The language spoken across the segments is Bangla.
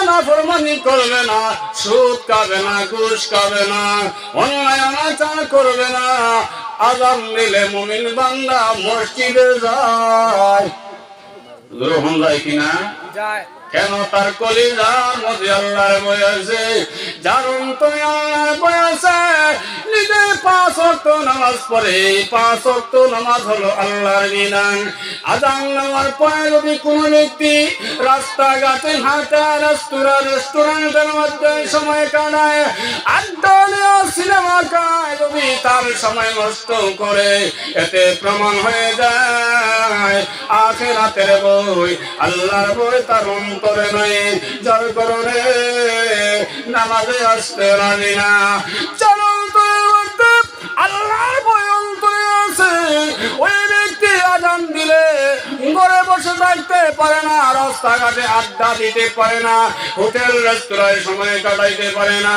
না ফরমানি করবে না সুদ খাবে না ঘুষ খাবে না অন্যায় অনাচার করবে না। আজান দিলে মুমিন বান্দা মসজিদে যায়। গ্রহণ যায় কিনা? যায়। কেন তার কলিজার মধ্যে আল্লাহর বই আছে যার অন্তরে আল্লাহর বই আছে নিজে পাঁচ ওয়াক্ত নামাজ পড়ে পাঁচ ওয়াক্ত নামাজ হলো আল্লাহর বিধান আজান নামার পরে যদি কোনো ব্যক্তি রাস্তাঘাটে হাঁটা রেস্তোরাঁ, রেস্টুরেন্টের মধ্যে সময় কাটায় আড্ডা সিনেমা খায়, যদি তার সময় নষ্ট করে, এতে প্রমাণ হয়ে যায়, আখেরাতের বই আল্লাহর বই তার অন্তরে নাই। যার কারণে নামাজে আসতে রাজি না। আল্লাহর বই অন্তরে আছে। ওই ব্যক্তি আজান দিলে ঘরে বসে থাকতে পারে না, রাস্তাঘাটে আড্ডা দিতে পারে না, হোটেল, রেস্তোরাঁয় সময় কাটাইতে পারে না।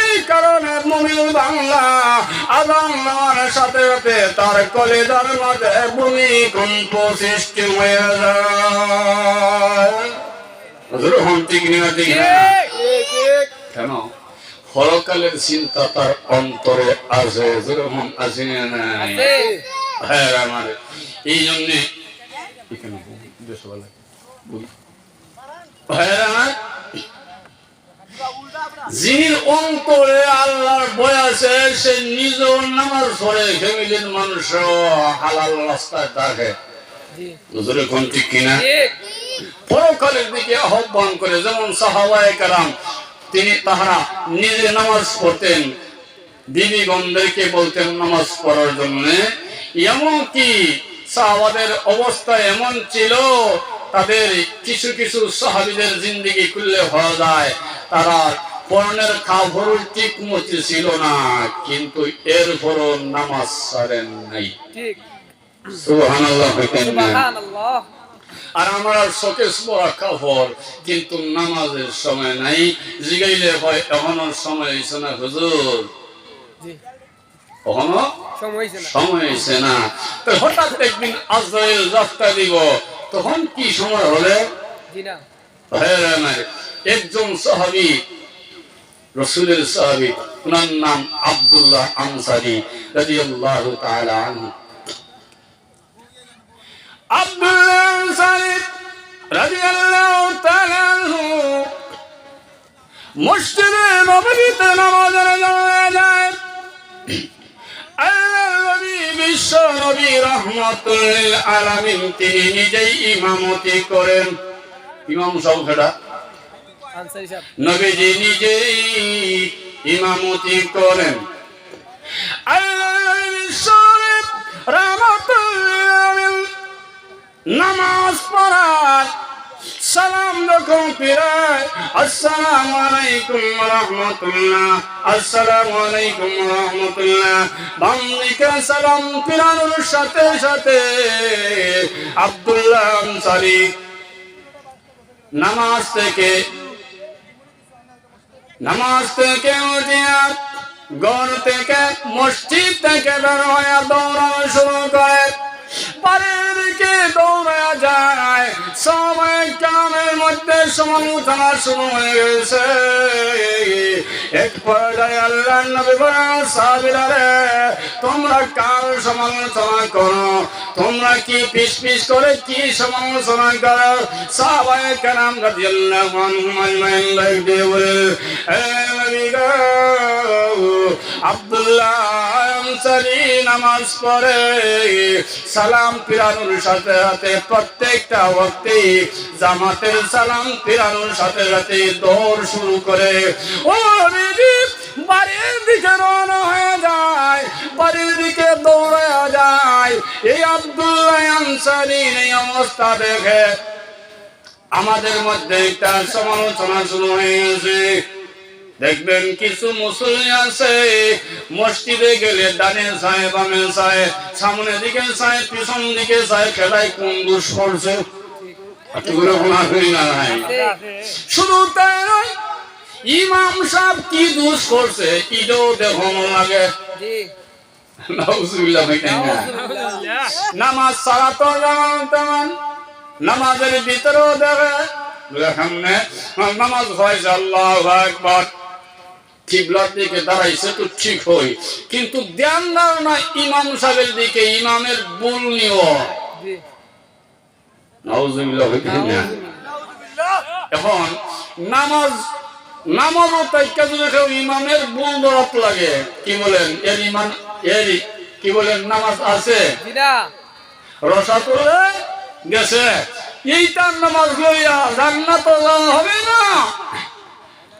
এই কারণে মুমিন বাংলা আদান নেওয়ার সাথে সাথে তার কলেজার মাঝে ভূমিকম্প সৃষ্টি হয়ে যায়। কেন? পরকালের চিন্তা তার অন্তরে আছে যেরকম আছে নাই? হ্যাঁ আমার। এই জন্যে এখানে দেশবেলা হ্যাঁ আমার। যিনি অন্তরে আল্লাহর ভয় আছে সে নিজেও নামাজ পড়ে ফ্যামিলির মানুষ হালাল রাস্তায় থাকে কোন ঠিক কিনা? পরকালের দিকে আহ্বান করে যেমন সাহাবায়ে কারাম তিনি তাহারা নিজে নামাজ পড়তেন। দিদিগণদেরকে বলতেন নামাজ পড়ার জন্য? এমনকি সাহাবাদের অবস্থা এমন ছিল তাদের কিছু কিছু সাহাবিদের জিন্দিগি খুললে হওয়া যায়। তারা পরনের কাপড় ঠিক মতো ছিল না কিন্তু এরপরও নামাজ ছাড়েন নাই। সুবহানাল্লাহ আর শোকেস পরা কাপড় কিন্তু নামাজের সময় নাই। জিগাইলে হয় এখনও সময় হয়েছে না হুজুর। জি। এখনও সময় হয়েছে না। তো হঠাৎ একদিন আজরাইল যাত্রা দিব তখন কি সময় হলে? না। একজন সাহাবি রসুলের সাহাবি ওনার নাম আব্দুল্লাহ আনসারি রাদিয়াল্লাহু তাআলা আনহু। আব্দুল্লাহ আনসারি বিশ্ব তিনি নিজেই ইমামতি করেন। ইমাম নবীজি নিজেই ইমামতি করেন। নামাজ পড়ার সালাম যখন ফিরায় আসসালামু আলাইকুম রহমতুল্লাহ আসসালামু আলাইকুম রহমতুল্লাহ। বামদিকে সালাম ফিরানোর সাথে সাথে আব্দুল্লাহ আনসারি নামাজ থেকে নামাজ থেকে উঠিয়া ঘর থেকে মসজিদ থেকে বের হয়ে দৌড়ানো শুরু করে। পারের দিকে দৌড়া যায় সময় কামের মধ্যে সমালোচনা শুরু হয়ে গেছে এক পর্যায়ে আল্লাহ নবী বলেন সাহাবীরা তোমরা কার সমালোচনা করো? তোমরা কি পিস পিস করে কি সমালোচনা করো? সাহাবায়ে কেরাম রাদিয়াল্লাহু আনহুম আজমাইন লাইক দিয়ে বলে নবী গো, আব্দুল্লাহ আনসারি নামাজ পড়ে, সালাম ফিরানোর সাথে সাথে প্রত্যেকটা ওয়াক্তে জামাতের সালাম ফিরানোর সাথে সাথে দৌড় শুরু করে। ও বাড়ির দিকে রওনা হয়ে যায়, বাড়ির দিকে দৌড়ে যায়। এই আব্দুল্লাহ আনসারির এই অবস্থা দেখে আমাদের মধ্যে একটা সমালোচনা শুরু হয়ে গেছে। দেখবেন কিছু মুসলিম আছে মসজিদে গেলে ডানে চায় বামে চায় সামনে দিকে চায় পিছন দিকে চায় খেলায় কোন দুষ করছে শুধু তাই নয় ইমাম সাহেব কি দোষ করছে দেখো লাগে। নামাজ সারা তো নামাজের ভিতরেও সামনে নামাজ হয়েছে আল্লাহ একবার কিবলার দিকে দাঁড়াইছে তো ঠিক হই কিন্তু ধ্যান না ইমাম সাহেবের দিকে ইমামের ভুল নিও। এখন নামাজ কেউ ইমামের ভুল লাগে। কি বলেন? এর ইমান এর কি বলেন? নামাজ আছে? রসা তুলে গেছে। এইটার নামাজ লইয়া জান্নাত হবে না।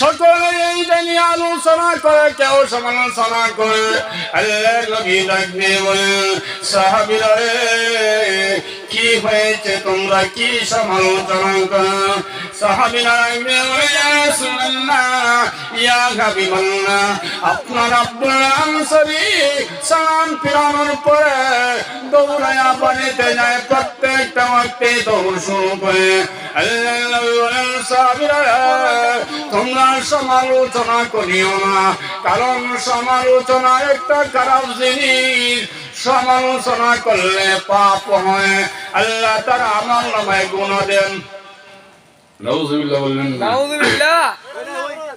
সকলে এইটা নিয়ে আলোচনা করে কেউ সমালোচনা করে। আল্লাহ নবী রে, কি হয়েছে? তোমরা কি সমালোচনা করো? সাহাবিরা ইয়া হাবিবাল্লাহ, আপনার আব্দুল আনসারী সালাম ফিরানোর পরে দৌড়ায়া পানিতে যায়, প্রত্যেকটা ওয়াক্তে দৌড় শুরু করে। তোমরা সমালোচনা করিও না, কারণ সমালোচনা একটা খারাপ জিনিস। সমালোচনা করলে পাপ হয়। আল্লাহ তার আমার নামায় গুণ দেন। বললেন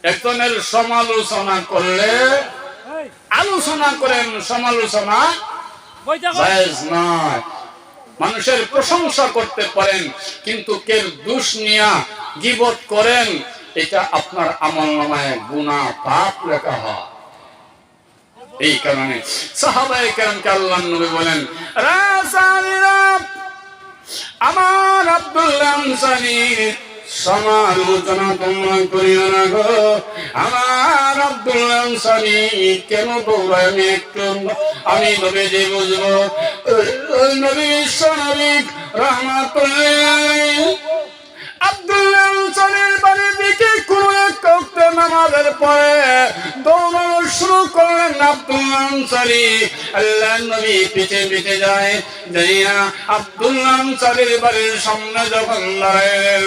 একজনের সমালোচনা করলে আলোচনা করেন সমালোচনা নয়। মানুষের প্রশংসা করতে পারেন কিন্তু কেউ দুষ নিয়া গিবত করেন এটা আপনার আমল নামায় গুণা পাপ লেখা হয়। এই কারণে সাহাবায়ে কেরামকে আল্লাহ নবী বলেন আমার আব্দুল্লাহ আনসারী তোমরা করিও না গো। আমার কেন তোমরা আমি একটু আমি নবী যে বুঝব নবী রহমাতুল্লাহ আব্দুল্লাহ আনসারীর বাড়ির দিকে কোনো এক ওয়াক্তে নামাজের পরে দৌড়ানো শুরু করলেন আব্দুল্লাহ আনসারী। আল্লাহ নবী পিছে পিছে যায়। যাইয়া আব্দুল্লাহ আনসারীর বাড়ির সামনে যখন দাঁড়ায়,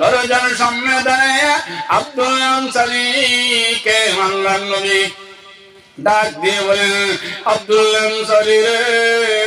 দরজার সামনে দাঁড়ায় আব্দুল্লাহ আনসারীকে আল্লাহ নবী ডাক দিয়ে বলেন আব্দুল্লাহ আনসারী রে।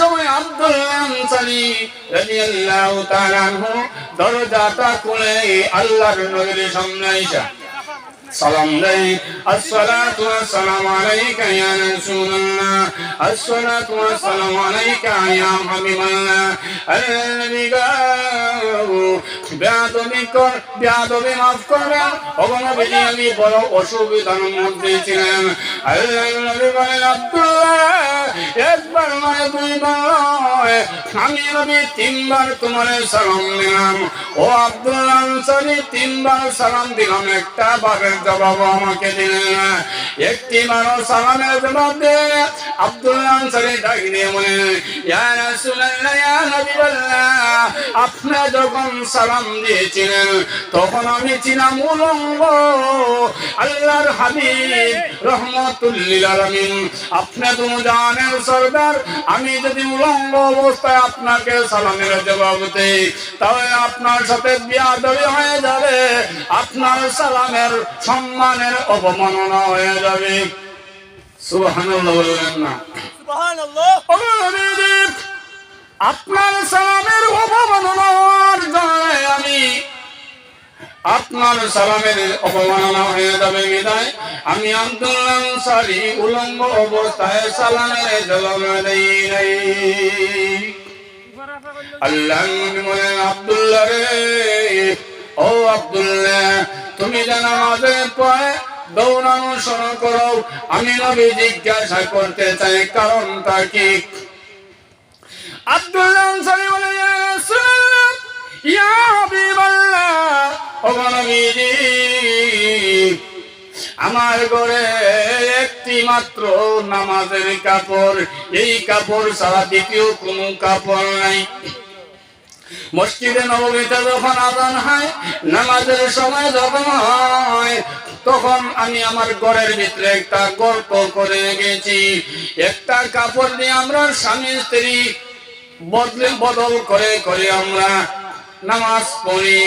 সময় আব্দুল আনসারী রাদিয়াল্লাহু তাআলা দরজাটা খুলে আল্লাহর নবীর সামনে আইসা সালাম দেয় আসসালাতু ওয়াসসালামু আলাইকা ইয়া রাসূলুল্লাহ। আসসালাতু ওয়াসসালামু আলাইকা ইয়া হাবিবাল্লাহ। আল্লাহি গাও বেয়াদবি কর, বেয়াদবি মাফ করবেন আমি বড় অসুবিধার মধ্যে ছিলাম। আল্লাহ নবী বলেন আব্দুল্লাহ, একবার নয়, দুইবার আমি নবী তিনবার তোমার সালাম দিলাম। ও আব্দুল্লাহ আনসারী, তিনবার সালাম দিলাম একটা বারের আপনি যখন সালাম দিয়েছিলেন, তখন আমি উলঙ্গ। আল্লাহর হাবিব রহমাতুল্লিল আপনি জানেন আমি যদি উলঙ্গ অবস্থায় আপনাকে সালামের জবাব দেই, তাহলে আপনার সাথে বিয়াদবি হয়ে যাবে। আপনার সালামের সম্মানের অবমাননা হয়ে যাবে সুবহানাল্লাহ বললেন না। ও আপনার সালামের অবমাননা হওয়ার জন্য আমি। আপনার সালামের অপমাননা হয়ে যাবে বিদায়। আমি আব্দুল্লাহ সারি উলঙ্গ অবস্থায় সালামের জবাব দেই নাই। আল্লাহ বলেন আব্দুল্লাহ রে ও আব্দুল্লাহ তুমি যেন আমাদের পরে দৌড়ানো শুরু করো। আমি জিজ্ঞাসা করতে চাই, কারণটা কি? আব্দুল্লাহ আনসারী নবীজি, আমার ঘরে একটি মাত্র নামাজের কাপড়। এই কাপড় ছাড়া দ্বিতীয় কোনো কাপড় নাই। মসজিদে নবমীতে যখন আদান হয়, নামাজের সময় যখন হয়, তখন আমি আমার ঘরের ভিতরে একটা গল্প করে গেছি একটা কাপড় দিয়ে আমরা স্বামী স্ত্রী বদলে বদল করে করে আমরা নামাজ পড়ি।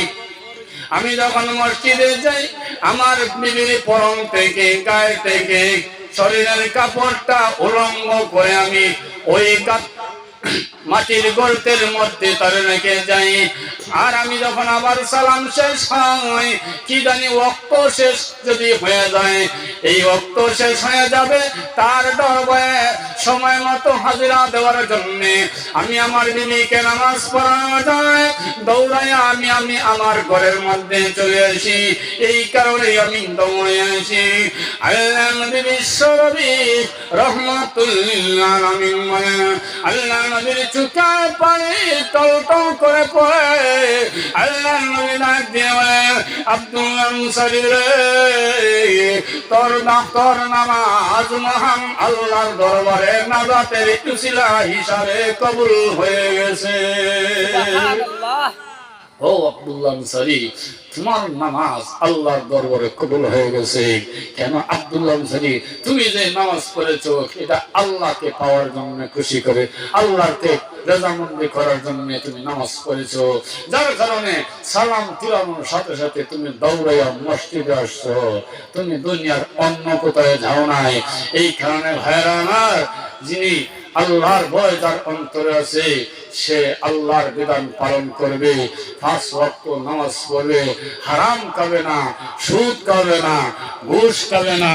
আমি যখন মসজিদে যাই, আমার বিবির পরম থেকে গায়ে থেকে, শরীরের কাপড়টা উলঙ্গ করে আমি ওই কাপ মাটির গর্তের মধ্যে তারে রেখে যাই। আর আমি যখন আবার সালাম শেষ হয়, কি জানি অক্ত শেষ যদি হয়ে যায়। এই অক্ত শেষ হয়ে যাবে তার ভয়ে সময় মতো হাজিরা দেওয়ার জন্য আমি আমার বিবিকে নামাজ পড়ানো যায় দৌড়াই আমি আমি আমার ঘরের মধ্যে চলে আসি। এই কারণে আমি দৌড়ে আসি। আল্লাহ বিশ্বরবি রহমতুল্লাহ বলেন, আল্লাহ নবীর চুকায় পানি টল আল্লাহ নবী ডাক দিয়ে আব্দুল্লাহ মুসারি তোর না তোর নামাজ মহান আল্লাহর দরবারে নাজাতের হিসাবে কবুল হয়ে গেছে। ও আব্দুল্লাহ আনসারী তোমার নামাজ আল্লাহর দরবারে কবুল হয়ে গেছে। কেন আব্দুল্লাহ আনসারী তুমি যে নামাজ পড়েছো, এটা আল্লাহকে পাওয়ার জন্য খুশি করে, আল্লাহকে রেজামন্দি করার জন্য তুমি নামাজ পড়েছো। যার কারণে সালাম ফিরানোর সাথে সাথে তুমি দৌড়াইয়া মসজিদে আসছো। তুমি দুনিয়ার অন্য কোথায় যাও নাই। এই কারণে ভাইরা আমার, যিনি আল্লাহর ভয় যার অন্তরে আছে, সে আল্লাহর বিধান পালন করবে। পাঁচ রক্ত নামাজ পড়বে হারাম খাবে না, সুদ খাবে না, ঘুষ খাবে না।